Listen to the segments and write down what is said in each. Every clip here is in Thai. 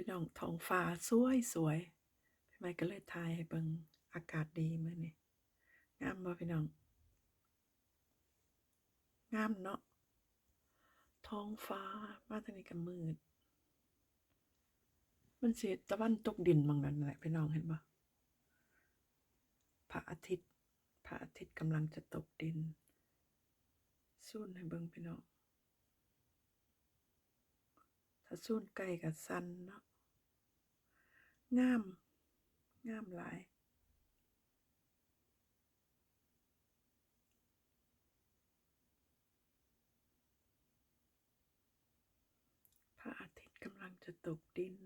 พี่น้องท้องฟ้าสวยสวยพี่ไม่ก็เลยถ่ายให้เบิงอากาศดีมื้อนี้งามบ่พี่น้องงามเนาะท้องฟ้ามาทางนี้ก็มืด มันสิตะวันตกดินบางนั้นแหละพี่น้องเห็นบ่พระอาทิตย์พระอาทิตย์กำลังจะตกดินซูนให้เบิ่งพี่น้องถ้าซูนใกล้กับสันเนาะ งาม งามหลาย พระอาทิตย์กำลังจะตกดิน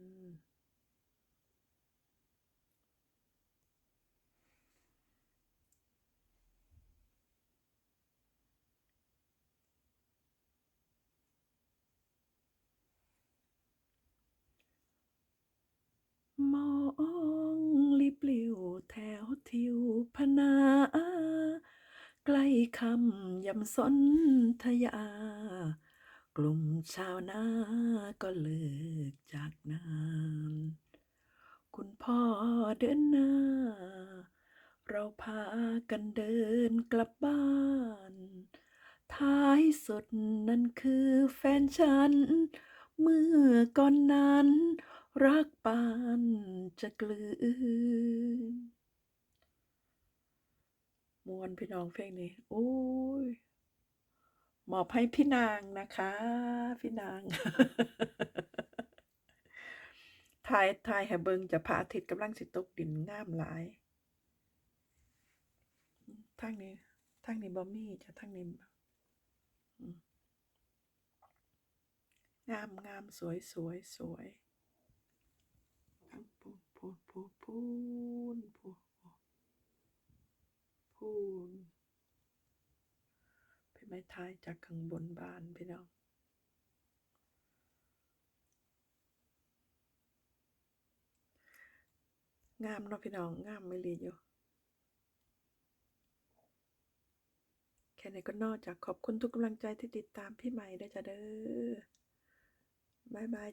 มองลิบลิ่วแถวทิวพนาใกล้คำยำสนทยา กลุ่มชาวนาก็เลิกจากนานคุณพ่อเดินหน้า เราพากันเดินกลับบ้าน ท้ายสุดนั่นคือแฟนฉัน เมื่อก่อนนั้น รักปานจะกลืนมวนพี่น้องเพลงนี้ โอ้ยมอบให้พี่นางนะคะ พี่นางถ่ายถ่ายให้เบิงจะพระอาทิตย์กำลังสิตกดินงามหลายทางนี้ทางนี้บ่มีจะทางนี้งามงามสวยสวยสวย ปูนปูนปูนปูนปูนพี่ไม่ทายจากข้างบนบ้านพี่น้องงามเนาะพี่น้องงามไม่ลีอยู่แค่นี้ก็นอกจากขอบคุณทุกกำลังใจที่ติดตามพี่ใหม่ได้จ้ะเด้อบายบาย